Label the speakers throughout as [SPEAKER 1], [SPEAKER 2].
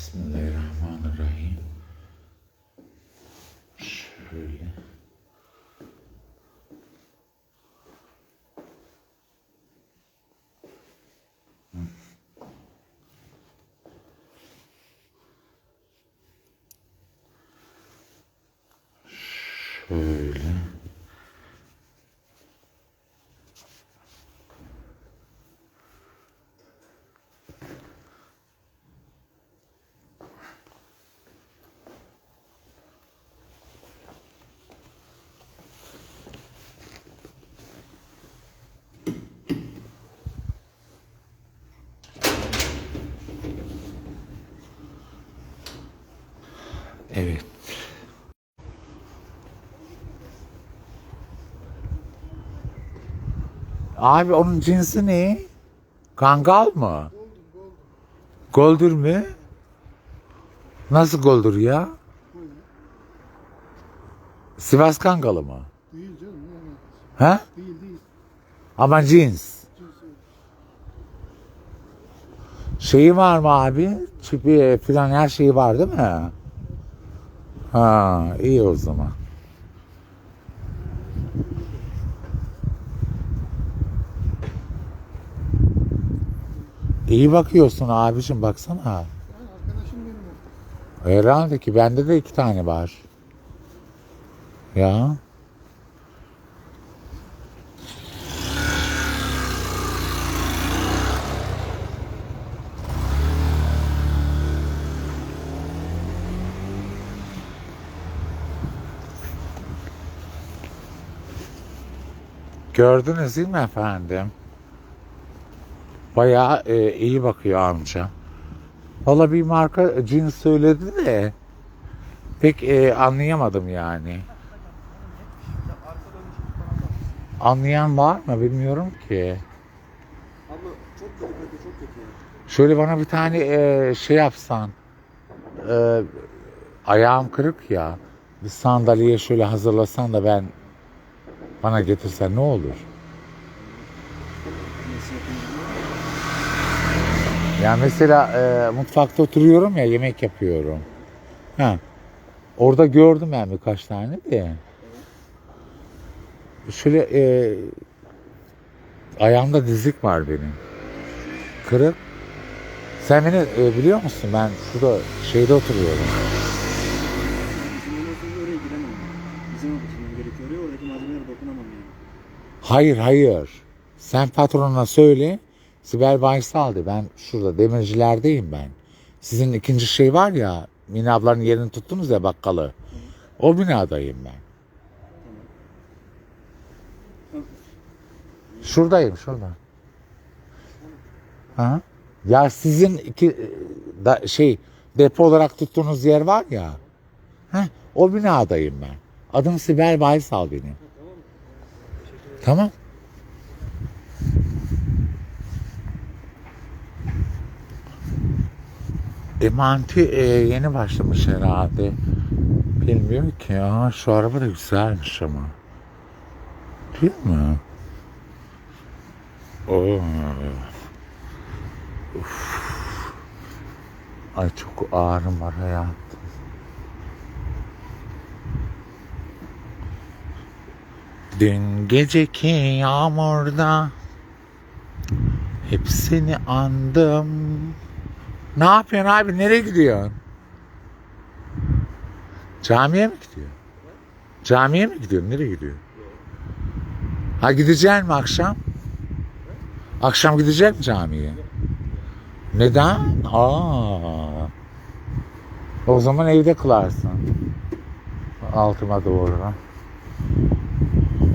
[SPEAKER 1] Bismillahirrahmanirrahim. Şöyle. Şöyle. Abi onun cinsi ne? Kangal mı? Goldur mü? Nasıl goldur ya? Sivas Kangalı mı?
[SPEAKER 2] Değil canım?
[SPEAKER 1] He?
[SPEAKER 2] Değil değil.
[SPEAKER 1] Ama cins. Şeyi var mı abi? Çipi falan her şeyi var değil mi? Ha iyi o zaman. İyi bakıyorsun abicim baksana.
[SPEAKER 2] Arkadaşım benim.
[SPEAKER 1] Herhalde ki bende de iki tane var. Ya. Gördünüz değil mi efendim? Bayağı e, iyi bakıyor amca. Valla bir marka cins söyledi de pek e, anlayamadım yani. Anlayan var mı bilmiyorum ki.
[SPEAKER 2] Abla çok kötü kötü çok kötü.
[SPEAKER 1] Şöyle bana bir tane e, şey yapsan. E, ayağım kırık ya. Bir sandalye şöyle hazırlasan da ben bana getirsen ne olur?
[SPEAKER 2] Nasıl yapayım?
[SPEAKER 1] Ya mesela e, mutfakta oturuyorum ya yemek yapıyorum. Ha. Orada gördüm ben birkaç tane de. Şöyle e, ayağımda dizlik var benim. Kırık. Sen beni e, biliyor musun? Ben şurada şeyde oturuyorum.
[SPEAKER 2] Yani.
[SPEAKER 1] Hayır hayır. Sen patronuna söyle. Sibel Baysal de. Ben şurada demircilerdeyim ben. Sizin ikinci şey var ya. Mine ablanın yerini tuttunuz ya bakkalı. O binadayım ben. Şuradayım şurada. Ha? Ya sizin iki da, şey depo olarak tuttuğunuz yer var ya. Ha? O binadayım ben. Adım Sibel Baysal benim. Tamam. Emanti e, yeni başlamış herhalde. Bilmiyorum ki ya. Şu araba da güzelmiş ama. Değil mi? Oo. Uf. Ay çok ağrım var hayatım. Dün geceki yağmurda hepsini andım. Ne yapıyorsun abi? Nereye gidiyorsun? Camiye mi gidiyor? Camiye mi gidiyorsun? Nereye gidiyor? Ha gideceksin mi akşam? Akşam gidecek mi camiye? Neden? Aa. O zaman evde kılarsın. Altıma doğru.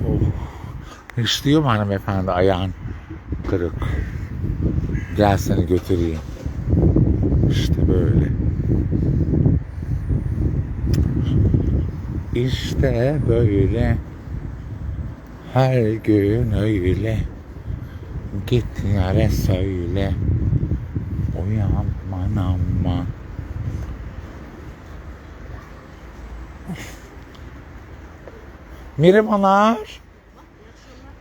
[SPEAKER 1] Of. Hiç diyor mu hanımefendi ayağın kırık. Gel seni götüreyim. İşte böyle. İşte böyle. Her gün öyle. Git yere söyle. Uyanman ama. Merhabalar.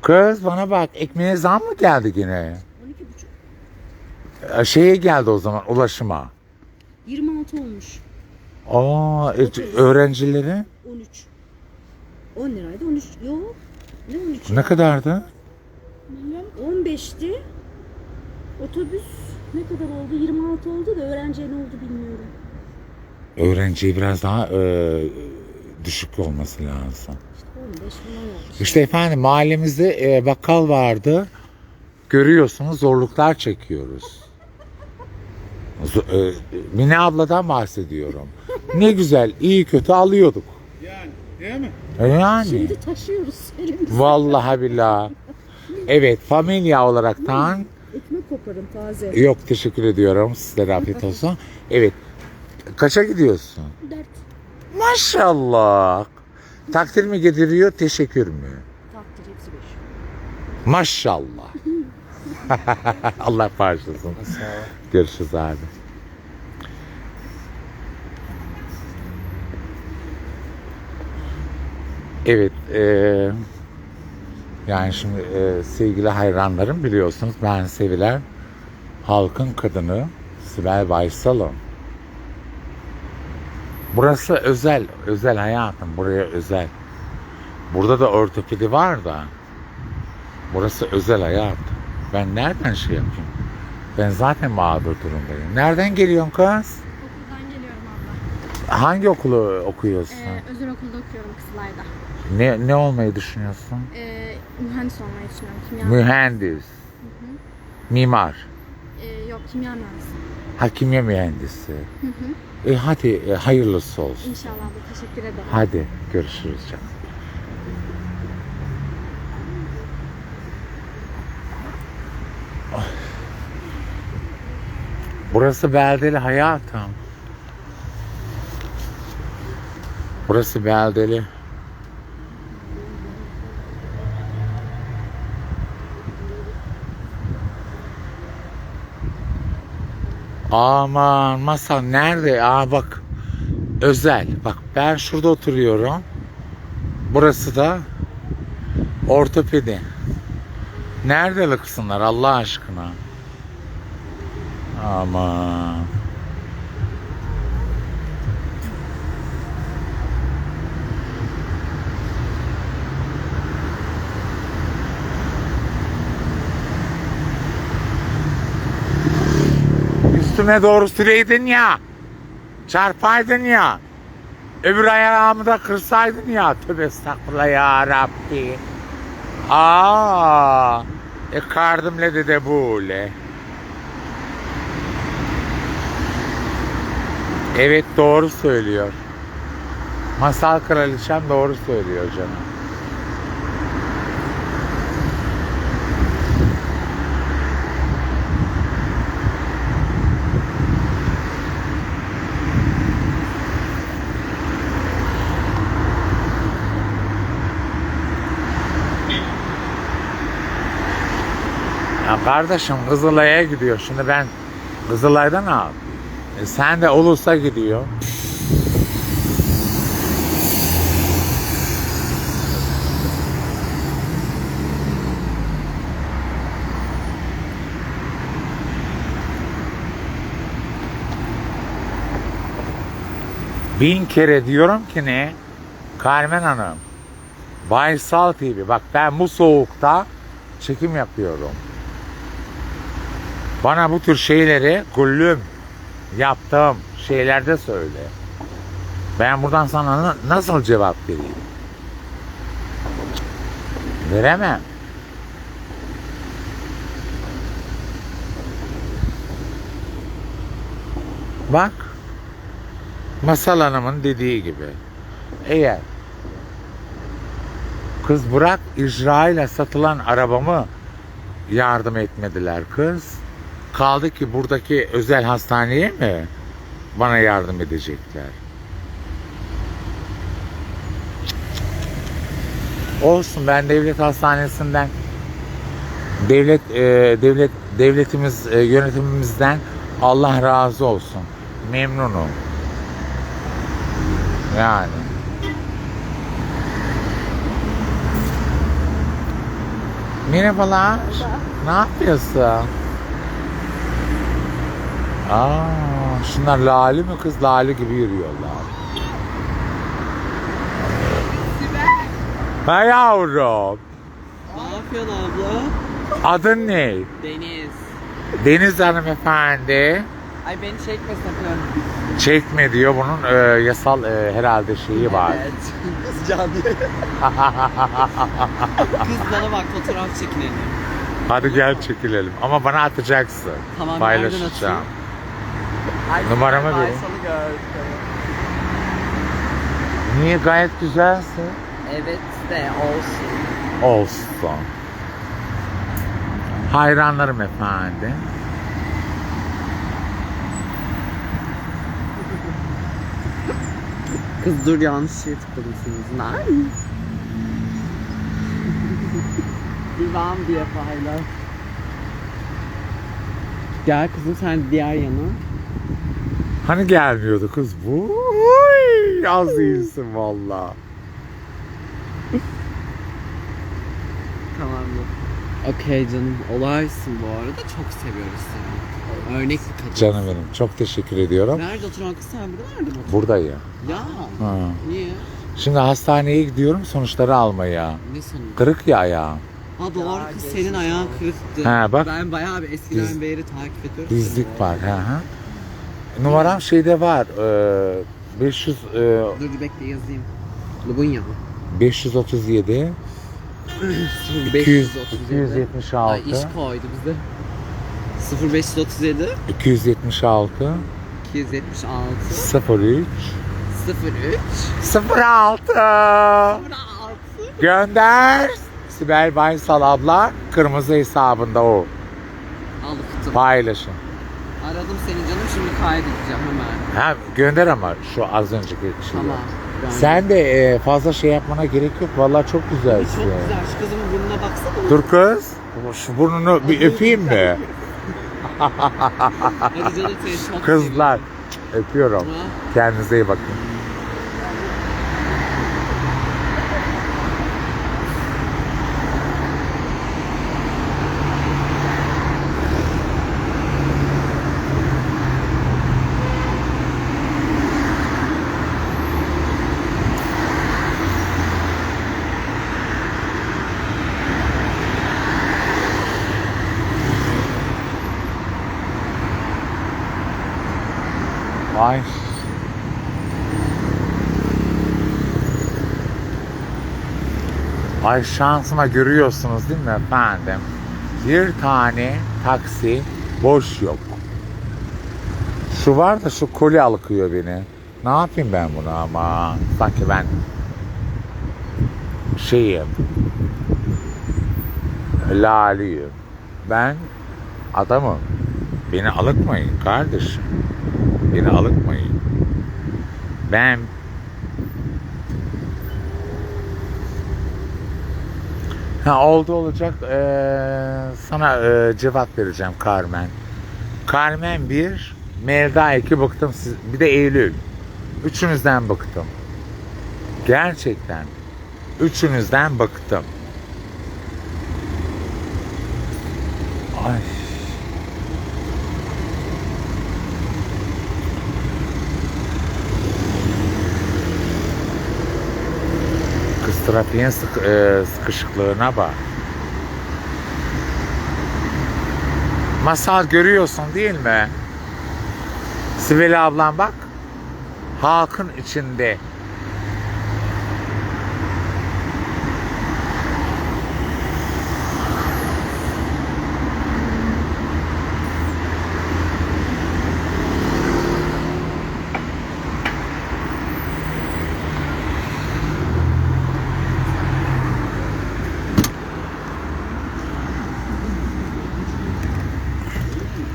[SPEAKER 1] Kız bana bak ekmeğe zam mı geldi yine?
[SPEAKER 3] 12,5.
[SPEAKER 1] Şeye geldi o zaman ulaşıma.
[SPEAKER 3] 26 olmuş.
[SPEAKER 1] Aa, e, öğrencileri
[SPEAKER 3] 13. 10 liraydı 13. Yok. Ne 13?
[SPEAKER 1] ne kadardı?
[SPEAKER 3] Bilmem 15'ti. Otobüs ne kadar oldu? 26 oldu da öğrenciye ne oldu bilmiyorum.
[SPEAKER 1] Öğrenciye biraz daha e, düşük olması lazım.
[SPEAKER 3] 15 falan olmuş.
[SPEAKER 1] İşte efendim mahallemizde e, bakkal vardı. Görüyorsunuz zorluklar çekiyoruz. Z- e, Mine abladan bahsediyorum. Ne güzel, iyi kötü alıyorduk.
[SPEAKER 2] Yani değil mi?
[SPEAKER 1] E Yani.
[SPEAKER 3] Şimdi taşıyoruz elimizde.
[SPEAKER 1] Vallahi billahi. Evet, familya olaraktan
[SPEAKER 3] Ekmek koparım taze.
[SPEAKER 1] yok teşekkür ediyorum. Sizlere afiyet olsun. Evet. Kaça gidiyorsun?
[SPEAKER 3] 4.
[SPEAKER 1] Maşallah. Takdir mi getiriyor, teşekkür mü?
[SPEAKER 3] Takdir hepsi 5.
[SPEAKER 1] Maşallah. Allah bağışlasın. Görüşürüz abi. Evet, eee, yani şimdi eee, sevgili hayranlarım biliyorsunuz ben sevilen halkın kadını Sibel Baysal'ım. Burası özel, özel hayatım, buraya özel. Burada da ortopedi var da, burası özel hayat. Ben nereden şey yapayım? Ben zaten mağdur durumdayım. Nereden geliyorsun kız?
[SPEAKER 4] Okuldan geliyorum abla.
[SPEAKER 1] Hangi okulu okuyorsun?
[SPEAKER 4] Ee, özel okulda okuyorum Kızılay'da.
[SPEAKER 1] Ne ne olmayı düşünüyorsun?
[SPEAKER 4] Ee, mühendis olmayı düşünüyorum. Kimya
[SPEAKER 1] Mühendis. Mimar.
[SPEAKER 4] Ee, yok kimya mühendisi.
[SPEAKER 1] Ha kimya mühendisi.
[SPEAKER 4] Hı hı.
[SPEAKER 1] E hadi e, hayırlısı olsun.
[SPEAKER 4] İnşallah abla teşekkür ederim.
[SPEAKER 1] Hadi görüşürüz canım. Burası beldeli hayatım. Burası beldeli. Aman masa nerede? Aa bak. Özel. Bak ben şurada oturuyorum. Burası da ortopedi. Nerede kısımlar Allah aşkına? Aman. Üstüme doğru süreydin ya. Çarpaydın ya. Öbür ayağımı da kırsaydın ya. Tövbe estağfurullah ya Rabbi. Aa, e kardım le de de böyle. Evet doğru söylüyor. Masal kraliçem doğru söylüyor canım. Ya kardeşim Kızılay'a gidiyor. Şimdi ben Kızılay'da ne yapayım? E sen de Ulus'a gidiyor. Bin kere diyorum ki ne? Carmen Hanım. Baysal TV. Bak ben bu soğukta çekim yapıyorum. Bana bu tür şeyleri gullüm yaptığım şeylerde söyle. Ben buradan sana na- nasıl cevap vereyim? Veremem. Bak. Masal Hanım'ın dediği gibi. Eğer kız bırak icra ile satılan arabamı yardım etmediler kız. Kaldı ki buradaki özel hastaneye mi bana yardım edecekler? Olsun ben devlet hastanesinden devlet e, devlet devletimiz e, yönetimimizden Allah razı olsun. Memnunum. Yani. Merhabalar. Ne yapıyorsun? Aa. şunlar lali mi kız lali gibi yürüyorlar. Ha yavrum.
[SPEAKER 5] Ne yapıyorsun abla?
[SPEAKER 1] Adın ne?
[SPEAKER 5] Deniz.
[SPEAKER 1] Deniz hanımefendi.
[SPEAKER 5] Ay beni çekme sakın.
[SPEAKER 1] Çekme diyor bunun e, yasal e, herhalde şeyi var.
[SPEAKER 5] Evet. Kız canlı. Kız bana bak fotoğraf çekinelim.
[SPEAKER 1] Hadi gel çekilelim ama bana atacaksın.
[SPEAKER 5] Tamam, nereden
[SPEAKER 1] Paylaşacağım.
[SPEAKER 5] Ay,
[SPEAKER 1] Numaramı verin.
[SPEAKER 5] gördüm.
[SPEAKER 1] Niye gayet güzelsin?
[SPEAKER 5] Evet de olsun.
[SPEAKER 1] Olsun. Hayranlarım efendim.
[SPEAKER 5] Kız dur yanlış şeye tıkladım senin yüzünden. Divan diye paylaş. Gel kızım sen diğer yana.
[SPEAKER 1] Hani gelmiyordu kız bu? Uy, az iyisin valla.
[SPEAKER 5] Tamam mı? Okey canım. Olaysın bu arada. Çok seviyoruz seni. Örnek bir kadın.
[SPEAKER 1] Canım benim çok teşekkür ediyorum.
[SPEAKER 5] Nerede oturan kız sen burada nerede mi oturuyorsun?
[SPEAKER 1] Buradayım.
[SPEAKER 5] Ya.
[SPEAKER 1] Ha.
[SPEAKER 5] Niye?
[SPEAKER 1] Şimdi hastaneye gidiyorum sonuçları almaya.
[SPEAKER 5] Ne sanıyorsun?
[SPEAKER 1] Kırık ya ayağım.
[SPEAKER 5] Ha doğru kız senin ayağın kırıktı.
[SPEAKER 1] Ha, bak.
[SPEAKER 5] Ben bayağı bir eskiden
[SPEAKER 1] Diz-
[SPEAKER 5] beri takip ediyorum.
[SPEAKER 1] Dizlik var. Ha, ha. Numaram şeyde var. e, 500 e,
[SPEAKER 5] Dur bir bekle yazayım. Lubunya mı?
[SPEAKER 1] 537 200,
[SPEAKER 5] 537.
[SPEAKER 1] 276
[SPEAKER 5] Ay iş koydu bize. 0537
[SPEAKER 1] 276
[SPEAKER 5] 276
[SPEAKER 1] 03
[SPEAKER 5] 03
[SPEAKER 1] 06
[SPEAKER 5] 06
[SPEAKER 1] Gönder. Sibel Baysal abla kırmızı hesabında o.
[SPEAKER 5] Alıktım.
[SPEAKER 1] Paylaşın.
[SPEAKER 5] Aradım seni canım şimdi kaydedeceğim hemen.
[SPEAKER 1] Ha, gönder ama şu az önceki şeyi.
[SPEAKER 5] Tamam. Ben-
[SPEAKER 1] Sen de e, fazla şey yapmana gerek yok. Vallahi çok güzelsin.
[SPEAKER 5] Çok güzel. Şu kızımın burnuna baksana.
[SPEAKER 1] Dur kız. Şu burnunu bir öpeyim mi?
[SPEAKER 5] Hadi canım
[SPEAKER 1] Kızlar. Öpüyorum. Kendinize iyi bakın. Ay. Ay şansıma görüyorsunuz değil mi efendim? Bir tane taksi boş yok. Şu var da şu koli alıkıyor beni. Ne yapayım ben bunu ama? Sanki ben şeyim. Laliyim. Ben adamım. Beni alıkmayın kardeşim. Beni alıkmayın. Ben Ha oldu olacak. Ee, sana ee, cevap vereceğim Carmen. Carmen bir, Melda iki bıktım. Siz, bir de Eylül. Üçünüzden bıktım. Gerçekten. Üçünüzden bıktım. Ay. Trafiğin sık, e, sıkışıklığına bak. Masal görüyorsun değil mi? Sibel ablam bak. Halkın içinde.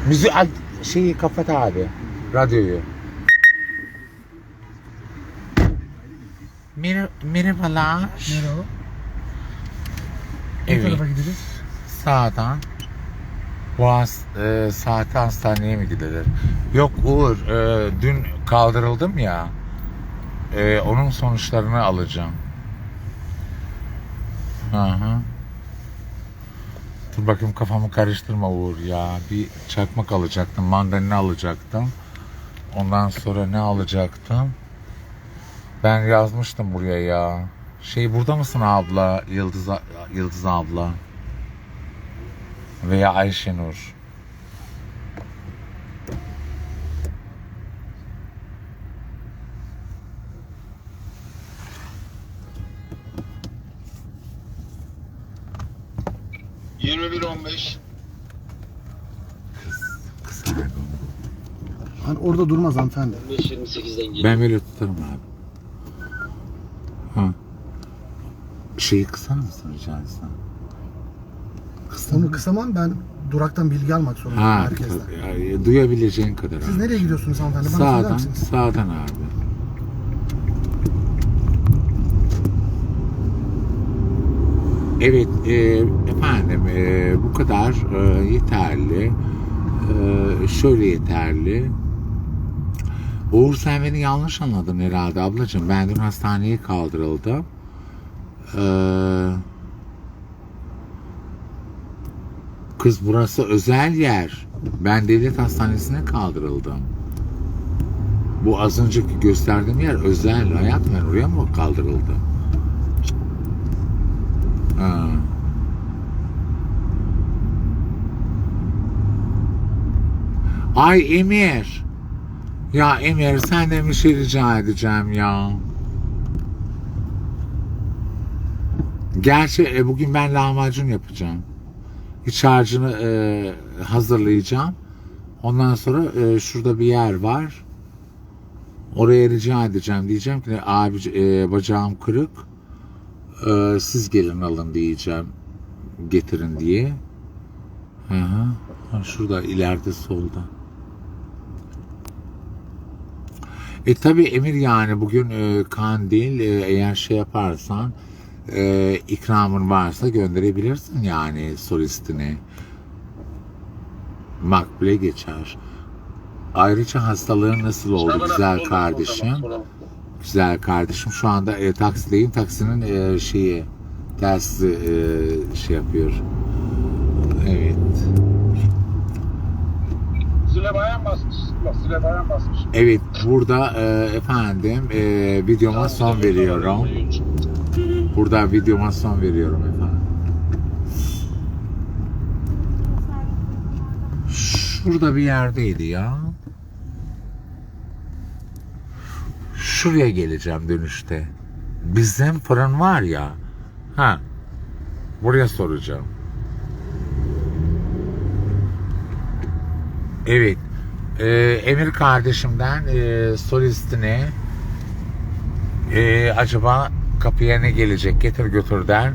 [SPEAKER 1] Müzik ay, şeyi kapat abi. Radyoyu. Mer merhabalar.
[SPEAKER 2] Merhaba. Ne
[SPEAKER 1] Evet.
[SPEAKER 2] tarafa gideceğiz?
[SPEAKER 1] Sağdan. Boğaz e, saati hastaneye mi gidilir? Yok Uğur, e, dün kaldırıldım ya. E, onun sonuçlarını alacağım. Hı hı. Dur bakayım kafamı karıştırma Uğur ya. Bir çakmak alacaktım, mandalina alacaktım. Ondan sonra ne alacaktım? Ben yazmıştım buraya ya. Şey burada mısın abla? Yıldız Yıldız abla. Veya Ayşenur. Kız harbi.
[SPEAKER 6] Hani orada durmaz hanımefendi.
[SPEAKER 1] Ben böyle tutarım abi. Ha. Şeyi kısar mısın rica etsem?
[SPEAKER 6] Onu kısamam ben duraktan bilgi almak zorundayım
[SPEAKER 1] Ha,
[SPEAKER 6] herkesten.
[SPEAKER 1] ya, duyabileceğin kadar.
[SPEAKER 6] Siz
[SPEAKER 1] abi.
[SPEAKER 6] nereye gidiyorsunuz hanımefendi? Bana söyler
[SPEAKER 1] Sağdan,
[SPEAKER 6] misiniz?
[SPEAKER 1] sağdan abi. Evet, e, efendim e, bu kadar e, yeterli. E, şöyle yeterli. Uğur sen beni yanlış anladın herhalde ablacığım. Ben dün hastaneye kaldırıldım. Eee Kız burası özel yer. Ben devlet hastanesine kaldırıldım. Bu az önceki gösterdiğim yer özel. Hayat ben oraya mı kaldırıldım? Ha. Ay Emir. Ya Emir senden bir şey rica edeceğim ya. Gerçi e, bugün ben lahmacun yapacağım iç harcını e, hazırlayacağım. Ondan sonra e, şurada bir yer var. Oraya rica edeceğim. Diyeceğim ki abi e, bacağım kırık. E, siz gelin alın diyeceğim. Getirin diye. Hı hı. Şurada ileride solda. E tabi Emir yani bugün e, kandil e, eğer şey yaparsan e, ikramın varsa gönderebilirsin yani solistini. Makbule geçer. Ayrıca hastalığın nasıl oldu güzel kardeşim? Güzel kardeşim şu anda e, taksideyim. Taksinin e, şeyi telsizi e, şey yapıyor. Evet.
[SPEAKER 7] Zile bayan basmış. Zile bayan basmış.
[SPEAKER 1] Evet burada e, efendim e, videoma son veriyorum. Burada videoma son veriyorum efendim. Şurada bir yerdeydi ya. Şuraya geleceğim dönüşte. Bizim fırın var ya. Ha. Buraya soracağım. Evet. Ee, Emir kardeşimden e, solistine e, acaba kapıya ne gelecek getir götür der.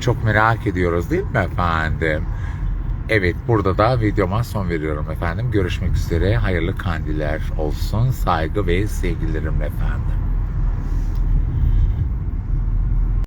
[SPEAKER 1] Çok merak ediyoruz değil mi efendim? Evet burada da videoma son veriyorum efendim. Görüşmek üzere. Hayırlı kandiller olsun. Saygı ve sevgilerimle efendim.